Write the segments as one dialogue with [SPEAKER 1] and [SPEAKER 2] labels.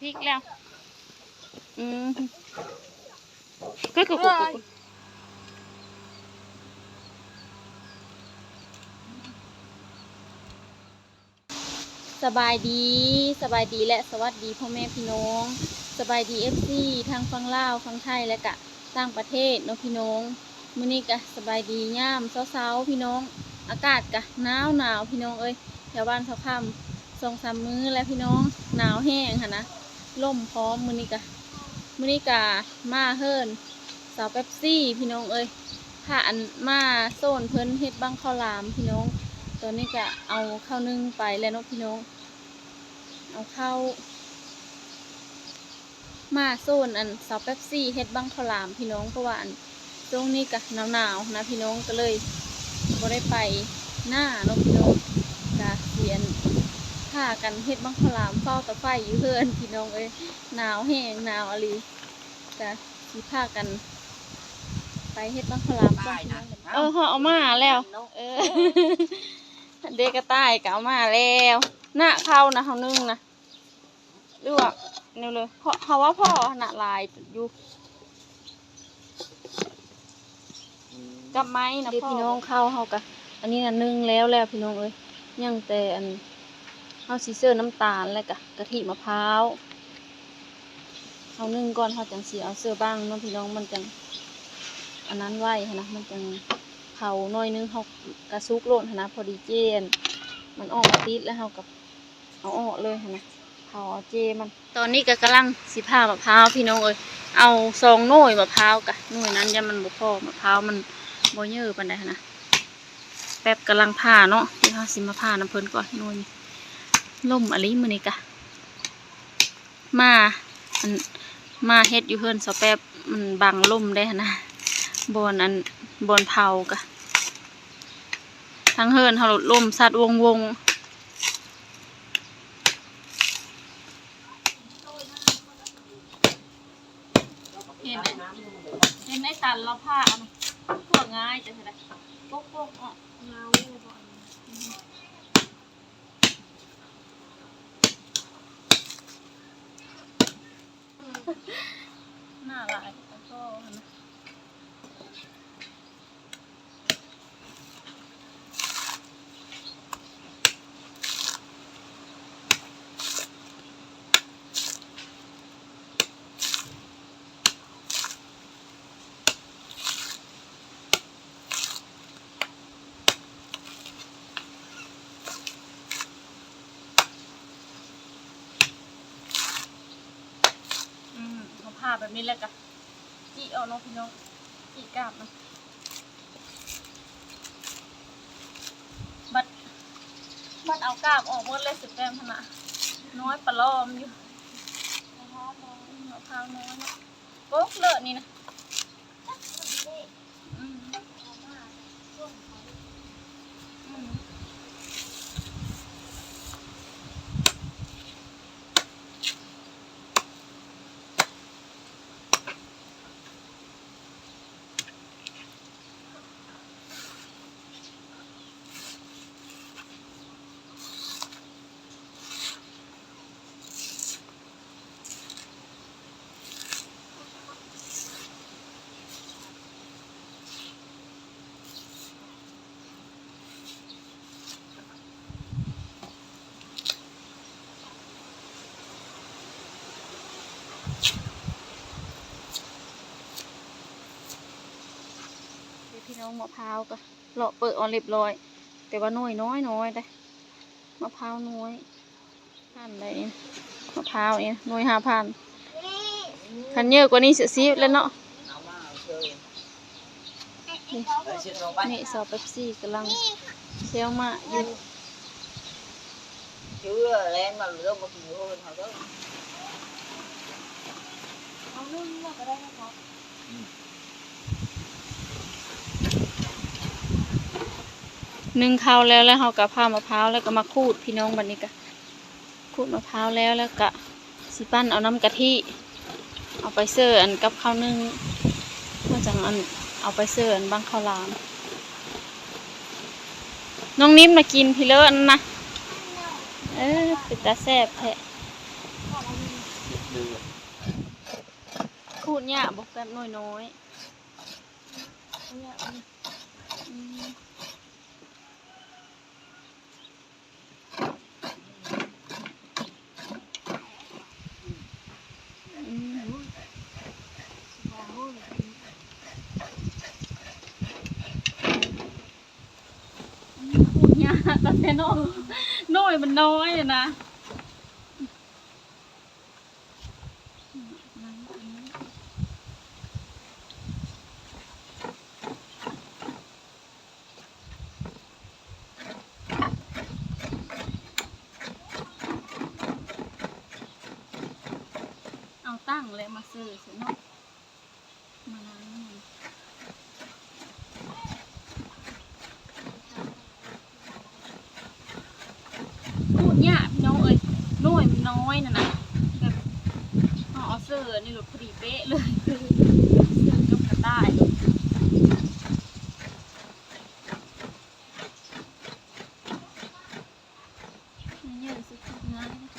[SPEAKER 1] พริกแล้ว อืมก็กรุบกรุบกรุบสบายดีสบายดีและสวัสดีพ่อแม่พี่น้อง สบายดีเอฟซีทางฝั่งลาวฝั่งไทยและกะต่างประเทศเนาะพี่น้องมื้อนี้กะสบายดีย่ามเช้าๆพี่น้อง อากาศกะหนาวหนาวพี่น้องเอ้ยแถวบ้านเขาค่ำสองสามมื้อแล้วพี่น้องหนาวแห้งค่ะนะ ล่มพร้อมมือนี้กะมือนี้กะมาเฮิรนสาวเป๊ปซี่พี่น้องเอ้ยผ่าอันมาโซนเพิ่นเฮ็ดบังข้าวหลามพี่น้อง ตอนนี้กะเอาข้าวนึ่งไปแล้วเนาะพี่น้อง เอาข้าวมาโซนอันสาวเป๊ปซี่เฮ็ดบังข้าวหลามพี่น้องเพราะว่าอันช่วงนี้กะหนาวๆนะพี่น้องก็เลยบ่ได้ไปหน้าเนาะพี่น้อง ผ้ากันเฮ็ดบังคลามเฝ้าตะไฟอยู่เพื่อนพี่น้องเอ้ยหนาวแห้งหนาวอะไรกะสิผ้ากัน ไปเฮ็ดบังคลามก่อนพี่น้องเออเขาเอามาแล้ว เออ เด็กกระต่ายก็เอามาแล้วหน้าเข้านะเขานึ่งนะหรือว่าเนี่ยเลยเพราะเขาว่าพ่อหน้าลายอยู่กับไม้นะพ่อพี่น้องเข้าเขากะอันนี้นะนึ่งแล้วแล้วพี่น้องเอ้ยยังแต่อัน เอาซีเซอร์น้ำตาลแล้วกะกะทิมะพร้าวเอานึ่งก่อนเขาจังสีเอาเสื้อบ้างน้องพี่น้องมันจังอันนั้นไหั้นนะมันจังเผาหน้อยนึงเขากระซุกโลนนะพอดีเจน มันออกมาติดแล้วเขากับเอาออกเลยนะเผาเจมัน ตอนนี้ก็กำลังสิผ่ามะพร้าวพี่น้องเอ้ยเอาซองหน่วยมะพร้าวกะหน่วยนั้นยังมันบ่พอมะพร้าวมันบ่เยอะปานใดนะแป๊บกำลังผ่าเนาะเดี๋ยวเราสิมาผ่าน้ำเพิ่นก่อนนู่น ล่มอะไรมือนี่กะมาอันมาเฮ็ดอยู่เพิ่นสแป๊บมันบังล่มได้นะบอนอันบอนเผากะทั้งเฮิรนเขาล่มสัดวงวงเห็นไหมเห็นไอตันเราผ้าเอาพวกง่ายจังเลยโป๊กโป๊กอะ
[SPEAKER 2] เงา บ่อน
[SPEAKER 1] หน้าลายแล้วก็นะอืมเอาผ้า แบบนี้แล้วกันจีเอาเนาะพี่น้องจีกาบมันบัดบัดเอากาบออกหมดเลยสิบแต้มขนาดน้อยปลาล้อมอยู่
[SPEAKER 2] มะพร้าวมอง
[SPEAKER 1] มะพร้าวน้อยเนาะโป๊กเลอะนี่นะ
[SPEAKER 2] เด็ก
[SPEAKER 1] อืม
[SPEAKER 2] เอามาช่วงเขา
[SPEAKER 1] อืมเดี๋ยวพี่น้ องมะพร้าวก็เลาะเปิดออนเรียบร้อย แต่ว่าน้อยน้อยน้อยแต่มะพร้าวน้อยพันเลยมะพร้าวเนี่น้อยห้าพันคันเยอะกว่านี้เสียซีแล้วเนาะ
[SPEAKER 3] เอามาเอาเชิญ
[SPEAKER 1] นี่
[SPEAKER 3] ไปเช็ดลงไป
[SPEAKER 1] นี่เป๊ปซี่กำลังเชี่ยวมาอยู่
[SPEAKER 3] chứ lên mà lỡ một nhiều hơn họ đó
[SPEAKER 2] เอานึ่งมาก็ได้นะครับ
[SPEAKER 1] นึ่งข้าวแล้วแล้วเราก็ผ้ามะพร้าวแล้วก็มาขูดพี่น้องบันนี้ก็ขูดมะพร้าวแล้วแล้วก็สิปั้นเอาน้ำกะทิเอาไปเสิร์ฟอันกับข้าวนึ่งเพื่อจังอันเอาไปเสิร์ฟอันบางข้าวหลาม น้องนิ่มมากินพี่เลิศนะเออเป็นตาแซ่บแท้
[SPEAKER 2] ก่อนเอามี
[SPEAKER 1] อขูดเนี่ยบอกแบบน้อยน้อยๆเนี่ยอันนี้อืมอืมขูด เนี่น้องน้อยมันน้อยอะนะ เอาตั้งเลยมาซื้อสิเนาะมาล้างมันพูดยากพี่น้องเอ้ยน้อยมันน้อยนะนะแบบเอาเอาเสื้อนี่หลุดพอดีเป๊ะเลยเสื้อกับกระต่ายนี่เยอะสุดๆง่ายนะ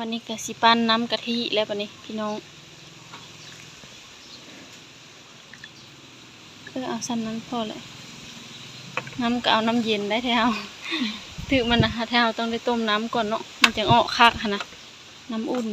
[SPEAKER 1] วันนี้ก็สิปั้นน้ำกะทิแล้ววันนี้พี่น้องเออเอาซ้ำนั้นพอเลยน้ำก็เอาน้ำเย็นได้แถวถือมันนะแถวต้องได้ต้มน้ำก่อนเนาะมันจะออกคักค่ะนะน้ำอุ่น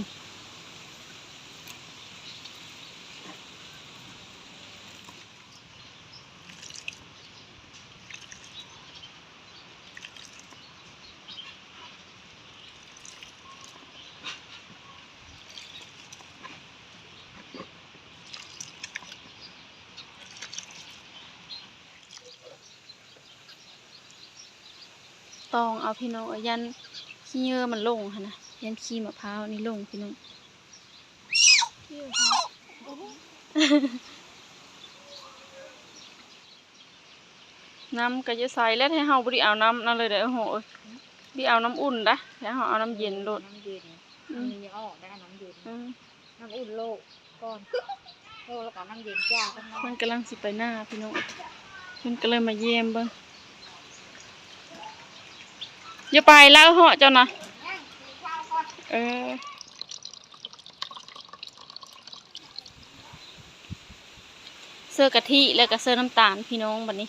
[SPEAKER 1] ตองเอาพี่น้องเอายันขี้เยื่อมันลงค่ะนะยันขี้มะพร้าวนี่ลงพี่น้อง
[SPEAKER 2] ชื่อเขาโอ้โห
[SPEAKER 1] น้ำก็จะใส่แล้วให้เฮาบ่ได้เอาน้ำนั่นเลยเด้อโหเอ้ยบ่เอาน้ำอุ่นนะให้เฮาเอาน้ำเย็นโลด
[SPEAKER 2] น้ำเย็น
[SPEAKER 1] อืม
[SPEAKER 2] มันยังออกได้น้ำเย็น
[SPEAKER 1] อืม
[SPEAKER 2] น้ำอุ่นโลกก่อนโลกแล้วก็น้ำเย็นจ้าข้างนอก
[SPEAKER 1] มันกำลังสิไปหน้าพี่น้องเพิ่นก็เลยมาเยี่ยมเบิ่ง อย่าไปแล้วเหาะเจ้านะเออเสื้อกะทิแล้วก็เสื้อน้ำตาลพี่น้องบัดนี้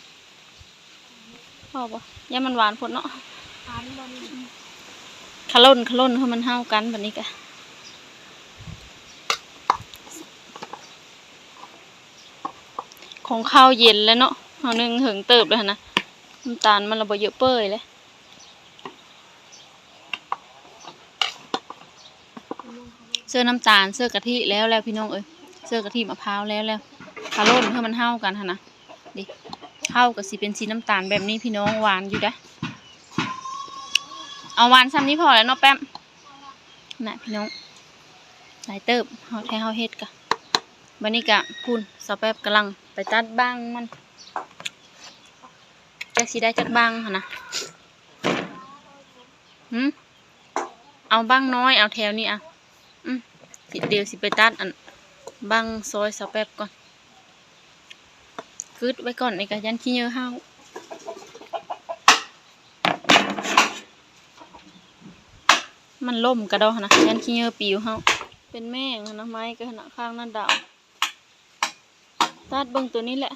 [SPEAKER 1] พอปะย่ามันหวานพดเนาะ
[SPEAKER 2] ทานบน
[SPEAKER 1] ขล่นขล่นให้มันเฮากันบัดนี้กะของข้าวเย็นแล้วเนาะเอานึ่งหึงเติบเลยนะน้ำตาลมันระเบิดเยอะเป้ยเลย สื้อน้ำตาลเสื้อกะทิแล้วแล้วพี่น้องเอ้ยเสื้อกะทิมะพร้าวแล้วแล้วขล่นให้มันเฮากันหั่นนะดิเฮากับสิเป็นสีน้ำตาลแบบนี้พี่น้องหวานอยู่ด้อเอาหวานซ้ำนี้พอแล้วเนาะแป๊มน่ะพี่น้องหลายเติบเฮาแท้เฮาเฮ็ดกะบันนี้กะพูนสาวแป๊บกำลังไปตัดบ้างมันจักสิได้จักบ้างหั่นนะหืมเอาบ้างน้อยเอาแถวนี้อะ เดี๋ยวสิไปตัดอันบ้างซอยสแป๊บก่อนกึดไว้ก่อนในกะยันขี้เยอะเฮามันล่มกระดอนะยันขี้เยอะปิวเฮาเป็นแม่งนะไม้ก็ขนาดข้างนั่นดาวตัดเบิ่งตัวนี้แหละ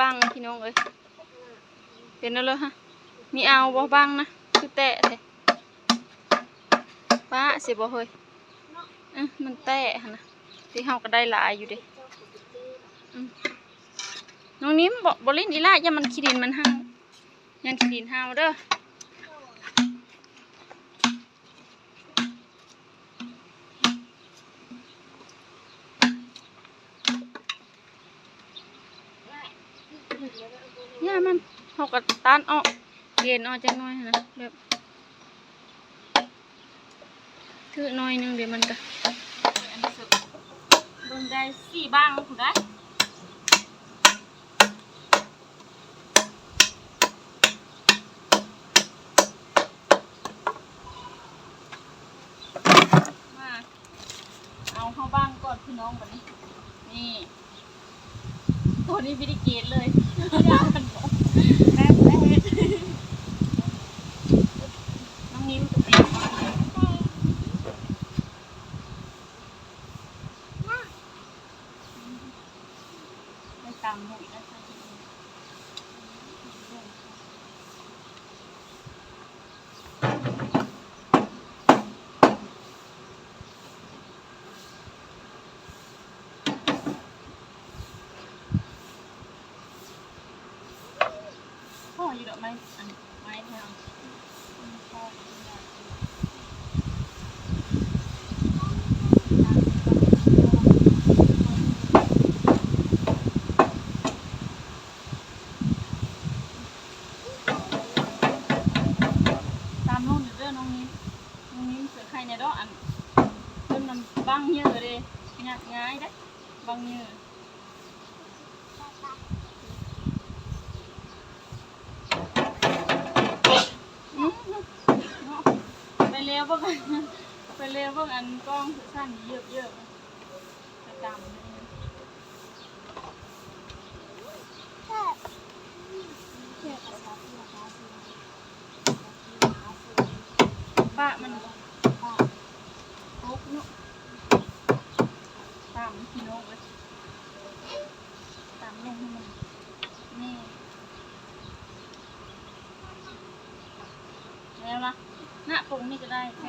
[SPEAKER 1] บังพี่น้องเอ้ยเป็นแล้วเลยฮะมีเอาบ่บังนะคือแตะเลยป้าเสียบ่เฮ้ยเอมันแตะนะที่เฮาก็ได้หลายอยู่เด้น้องนิ้มบ่บลินอีล่าอย่ามันขี้ดินมันห้ายันขี้ดินห้าเด้อ ย่ามัน เขาก็ตันออกเกณฑ์ออกจักหน่อยนะแบบถือน่อยหนึงเดี๋ยวมันก็อันนี้สุดเบิ่งได้สี่บ้างถูกได้มาเอาเข้าบ้างก่อนพี่น้องบัดนี้ นี่ ตัวนี้วิธีเกตเลยยาวมันบอกแป๊บแป๊บน้องนิ้มจะตีไปตามหนุ่ยนะคะ พ่ออยู่ดอกไม้อันไม้แถวพ่อตามนู่นเด้อน้องนิ้มน้องนิ้มเสือไข่ในดอกอันเริ่มนำบังเยอะเลยงายง่ายได้บังเยอะ อืมเนาะ ไปเร็วเบิ่งอันไปเร็วเบิ่งอันกล้องสั้นเยอะเยอะไปตามเลยป้ามันป้าโอ๊กเนาะตามพี่น้องเลยตามลงให้มันนี่ แล้วนะ หน้าปรุงนี่ก็ได้แค่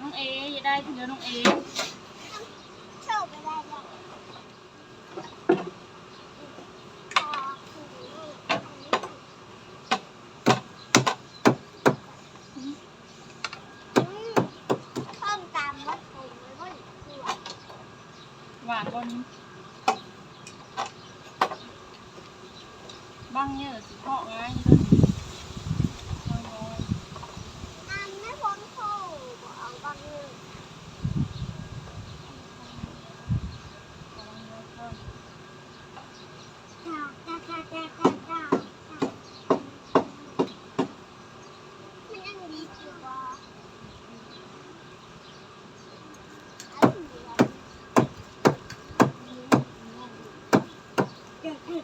[SPEAKER 1] น้องเออย่าได้ทีเดียวน้องเอหวานบนบ้างเนี่ยสิเพาะง่ายเลยน้อยๆเอาน้อยๆก่อนนี่นะ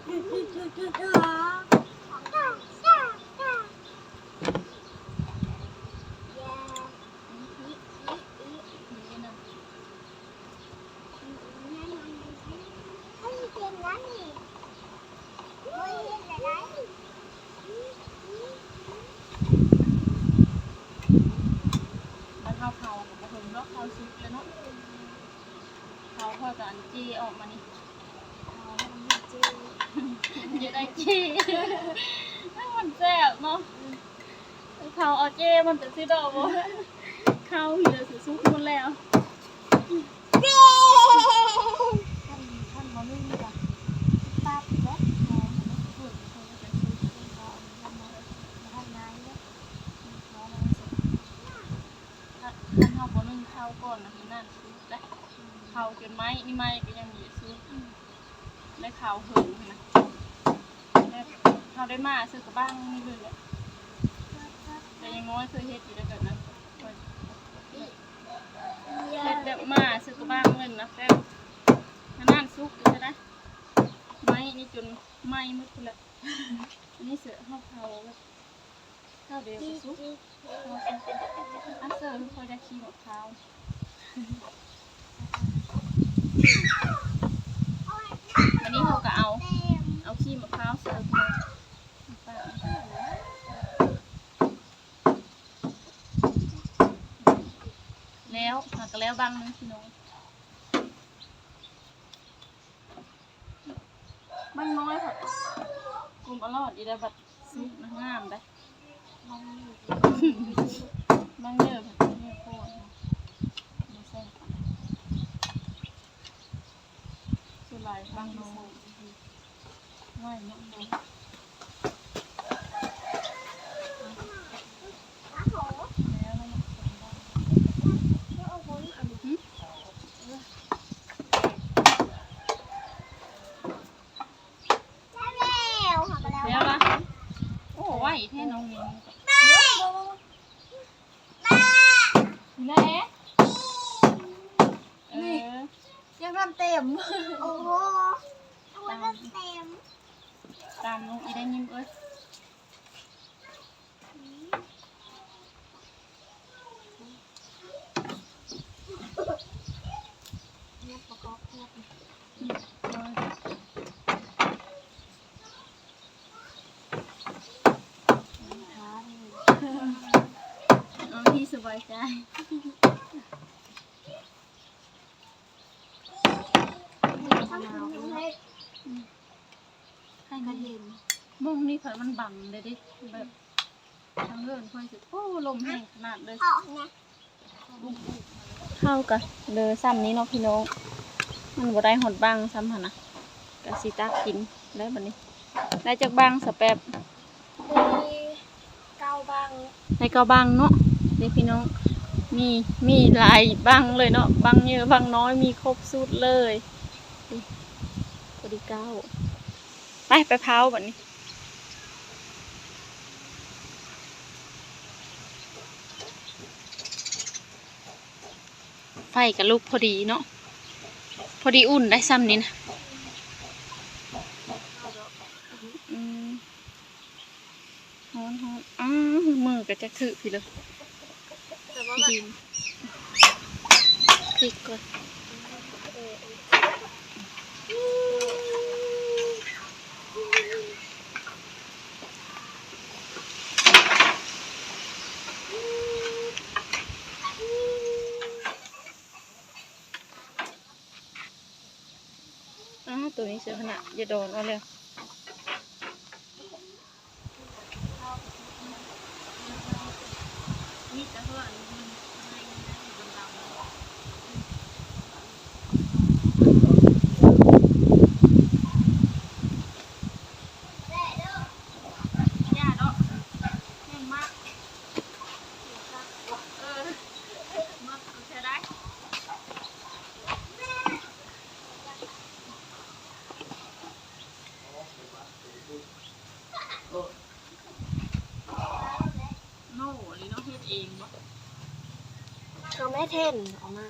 [SPEAKER 1] มันเขาเผากับกระเทียมแล้วเขาซุปแล้วเนาะเขาพอกับอันจีออกมานี่ อย่าได้จีมันแซ่บเนาะเขาเอาเจมันเป็นซิดอกบ่เข้าเหี่ยวสิซุปหมดแล้วถ้าถ้าเขาบ่นึ่งข้าวก่อนนะมันนั่นซุปได้ข้าวจนไม้นี่ไม้ก็ยังมีซุปได้ข้าวหึงนะแล้ว ด้วยมาซื้อกับบ้างนี่เลยแต่ยังน้อยซื้อเฮ็ดอยู่ได้แบบนั้นเฮ็ดแบบมาซื้อกับบ้างเงินนะแต่นั่นซุกอยู่ได้ไม้นี่จนไม้หมดเลยอันนี้เสือข้าวเขาแบบข้าวเบลยวซุกอันเสือเขาจะขี้หมดเท้าวันนี้เราก็เอา เอาขี้มะพร้าวเสิร์ฟ แล้วหักแล้วบางนึงพี่น้องบางน้อยค่ะกลุ่มอร่อยดีได้บัดซุปนงามได้บางเยอะแบบเยอะโคตรไม่ใช่ค่ะสุดลายบางน้อยง่ายมากเลยแล้วเรามาคนบ้างหึ แล้วล่ะโอ้ไหวแท้น้องมิงแม่เออ
[SPEAKER 2] ยังน้ำเต็ม
[SPEAKER 4] โอ้โหเอาไว้ก็เต็ม
[SPEAKER 1] ตามน้องอีได้ยิ้มเอ้ย
[SPEAKER 4] เนี่ยประกอบเนี่ย
[SPEAKER 1] เอาที่สบายใจ
[SPEAKER 4] ทำให้ให้
[SPEAKER 1] ให้ กระเห็นมองนี่เพิ่นมันบังเลยดิแบบทางเดินค่อยสิโอ้ลมแห้งขนาดเลย
[SPEAKER 4] ออกนะ
[SPEAKER 1] เข้ากันเดือซ้ำนี้เนาะพี่น้องมันบ่ได้หดบังซ้ำหั่นนะกะสิตักกินได้บัดนี้ ได้จากบังสแปบ
[SPEAKER 4] มีเกาบัง
[SPEAKER 1] ในเกาบังเนาะนี่พี่น้องมีมีหลายบังเลยเนาะบังเยอะบังน้อยมีครบสูตรเลยนี่พอดีเก้า ไปไปเผาบัดนี้ไฟกับลูกพอดีเนาะพอดีอุ่นได้ซ้ำนี้นะอืมฮอนฮอนอ้าวมือก็จะถือพี่เลย
[SPEAKER 4] แต่ว่า
[SPEAKER 1] พี่
[SPEAKER 4] แบบ
[SPEAKER 1] ดินพริกก่อน ตัวนี้เสือขนาดอย่าโดนเอาเลยนี่จะเพื่อนย่าเนาะแห้งมาก เออมากใช้ได้ โน่หรือน้องเฮ็ดเองบ่
[SPEAKER 4] เท่นออกมา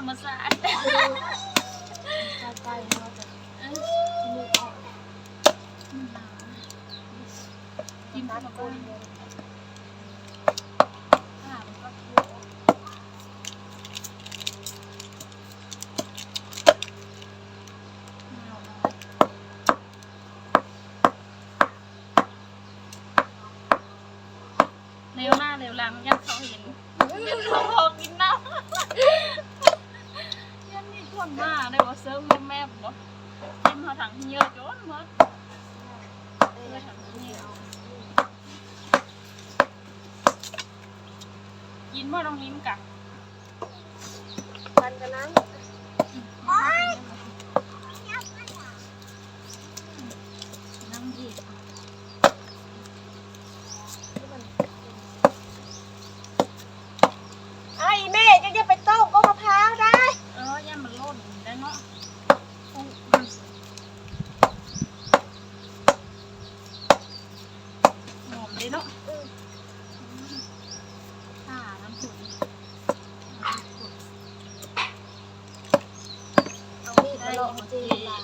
[SPEAKER 1] ธรรมชาติ
[SPEAKER 2] ใกล้ๆเนาะแต่
[SPEAKER 1] เออ
[SPEAKER 2] มือออก
[SPEAKER 1] มันหนาวกิน
[SPEAKER 2] ตั
[SPEAKER 1] ข้า
[SPEAKER 2] ด
[SPEAKER 1] ว
[SPEAKER 2] ก้
[SPEAKER 1] ก้
[SPEAKER 2] น
[SPEAKER 1] น
[SPEAKER 2] เลย
[SPEAKER 1] ข้าวมันก็เคี้ยวไม่เอาแล้วเร็วหน้าเร็วหลังยันเขาเห็นยันเขาพอกินน้ำยันนี่ทวนมากเลยว่าเซิร์ฟแม่บอกกินเขาถังเยอะจนหมด
[SPEAKER 2] เอ้ย
[SPEAKER 1] เลยถังเยอะกินบ่ต้องลิ้มกั
[SPEAKER 2] มันกันนั้น
[SPEAKER 1] นั่งดี
[SPEAKER 2] ที่มันไอ้แม่จะจะไปต้มก็มะพร้าวได้
[SPEAKER 1] เออย่ามันโลดได้เนาะหอมเลยเนาะข่าน้ำผุน
[SPEAKER 2] เอามีดมาลองจีนมา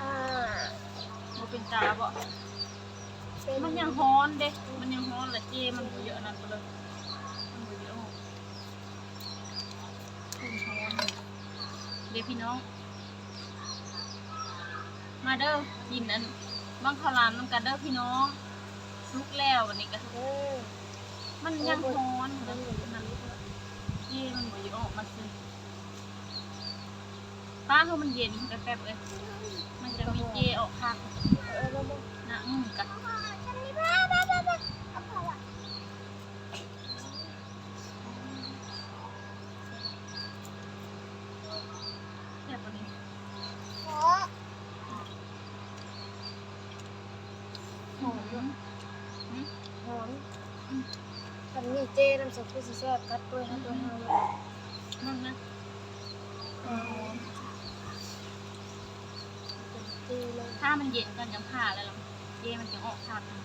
[SPEAKER 2] อ่า
[SPEAKER 1] มันเป็นตาบ่
[SPEAKER 2] เป็น
[SPEAKER 1] มันยังฮ้อนเด้ มันยังฮ้อนละเจมันบ่เยอะนั่นไปเลย มันบ่เยอะหรอกมันฮ้อนเดี๋ยวพี่น้อง มาเด้อกินอันบังข้าวหลามน้ำกันเด้อพี่น้องลุกแล้ววันนี้ก็
[SPEAKER 2] เออ
[SPEAKER 1] มันยังฮ้อนอยู่เลยนั่นเจมัน บ่เยอะออกมาสิป้าคือมันเย็นแป๊บๆเลยมันจะมีเจออกข้าง
[SPEAKER 2] เออแล้วมึง
[SPEAKER 1] นะอืมกัน
[SPEAKER 4] ฉันนี่บ้าบ้าบ้าบ้าเอาพอละ
[SPEAKER 1] แค่ตัวนี้
[SPEAKER 4] ขอ
[SPEAKER 1] หอมด้วย
[SPEAKER 2] หอมคันนี้เจน้ำซุปคือสิแซ่บกัดด้วยนะตัวเฮาเลย
[SPEAKER 1] นั่นนะ
[SPEAKER 2] หอมเป็นจีเลย
[SPEAKER 1] ถ้ามันเย็นก่อนยังผ่าแล้วล่ะเจมันจะออกขาดนะ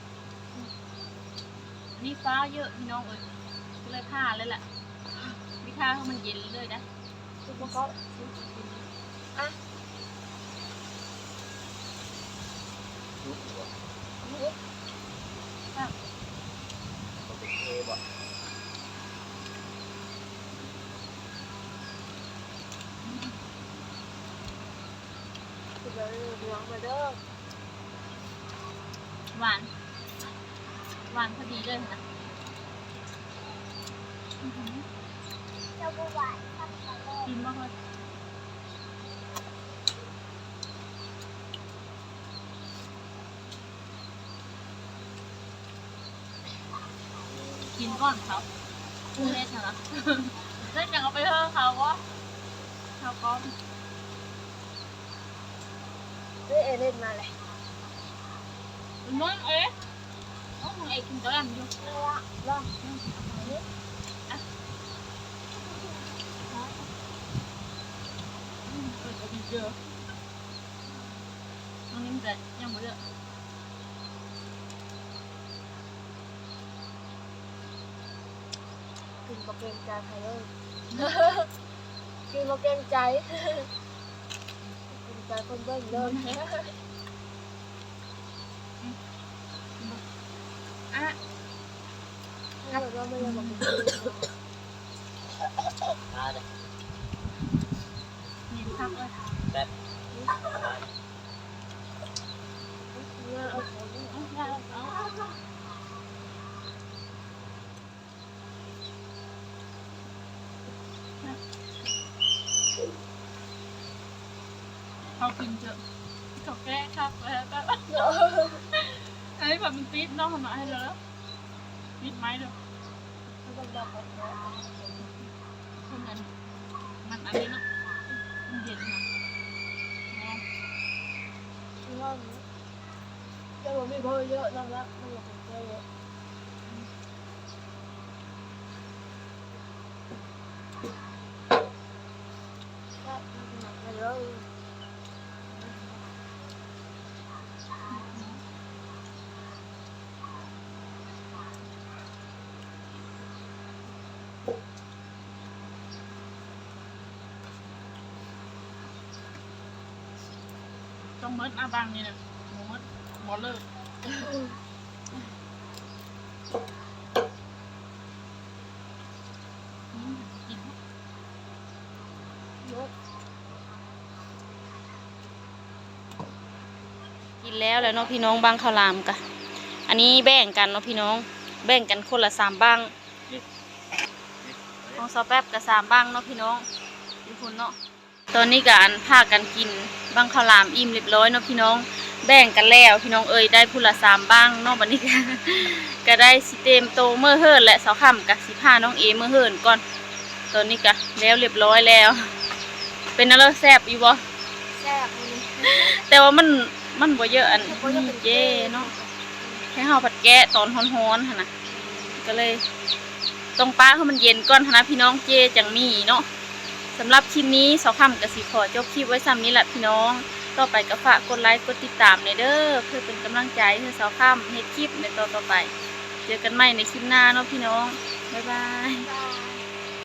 [SPEAKER 1] อันนี้ฟ้าเยอะพี่น้องเอ้ยก็เลยผ่าเลยแหละวิธีให้มันเย็นเลยนะ
[SPEAKER 2] ทุกคนก็อะ
[SPEAKER 3] ยุบหัว
[SPEAKER 1] ครับ
[SPEAKER 3] เขาเป็นเทบ่
[SPEAKER 2] คือเดี๋ยวเหลืองมาเด้อ
[SPEAKER 1] หวาน หวานพอดีเลยนะอื้อหือ
[SPEAKER 4] เราบวชทำกันเลย
[SPEAKER 1] กินมากเลยกินก่อนเขาไม่ได้ใช่ไหมได้จังเอาไปเถอะเขาวะเขาก็
[SPEAKER 2] เฮ้ยเอเล่นมาเลย
[SPEAKER 1] น้องเอ๊ะน้องเอ๊ะกินตัวนั้นอยู่
[SPEAKER 2] ลอง
[SPEAKER 1] อืมเออจะกินเยอะน้องนิ่มแต่ยังไม่เยอะ
[SPEAKER 2] กินบะเกรงใจใครเลยกินบะเกรงใจเกรงใจคนเบิ้งเลย
[SPEAKER 1] อะ
[SPEAKER 2] ถ้าแบบว่าไม่ได้บอกเป็นจริง
[SPEAKER 3] ตาเลย
[SPEAKER 1] นี่พักเลย
[SPEAKER 3] แบบ
[SPEAKER 2] เนี่ยเอาของนี่
[SPEAKER 1] เอาได้เอาเขากินเจอะเขาแก้ครับแล้วก็ไอ้ แบบมันติดน้องมาให้แล้วติดไหมเด้อ
[SPEAKER 2] เด้องบอกก่อนนะ
[SPEAKER 1] คนกันมันอันนี้เนาะมันเย็นนะเนาะ
[SPEAKER 2] ว่าจะบอกมีเพิ่มเยอะนะนะมันบอกเพิ่มเยอะก็หนักไปเลย
[SPEAKER 1] ต้อง มดอาบังนี่นะหมูมดหมอเลอืมกิน
[SPEAKER 2] เย
[SPEAKER 1] กินแล้วแหล้วเนาะพี่น้องบางข้าวหลามกะอันนี้แบ่งกันเนาะพี่น้อง แบ่งกันคนละสามบ้างของซอแป๊บกับสามบ้างเนาะพี่น้องทุกคนเนาะตอนนี้กันพากันกิน บางข้าวหลามอิ่มเรียบร้อยเนาะพี่น้องแบ่งกันแล้ว พี่น้องเอ้ยได้ผู้ละสามบ้างเนาะบัดนี้ก็ก็ได้สิเต็มโตเมื่อเฮิรนและเสาค่ำกับสิพาน้องเอเมื่อเฮิรนก่อนตอนนี้ก็แล้วเรียบร้อยแล้ว เป็นอะไรแซ่บอยู่บ่
[SPEAKER 2] แซ่บเลย
[SPEAKER 1] แต่ว่ามันมันบ่เยอะอัน
[SPEAKER 2] เพราะยังเป็น
[SPEAKER 1] เจ้เนาะให้เฮาผัดแกะตอนร้อนๆหั่นน่ะก็เลยต้องป้าให้มันเย็นก่อนหั้นนะพี่น้องเจจังมีเนาะ สำหรับคลิปนี้สาวคำกับสีขอจบคลิปไว้ซ้ำนี้แหละพี่น้อง ต่อไปก็ฝากกดไลค์กดติดตามในเด้อเพื่อเป็นกำลังใจให้สาวคำเฮ็ดคลิปในต่อต่อไป เจอกันใหม่ในคลิปหน้าเนาะพี่น้อง บ๊ายบาย
[SPEAKER 2] บาย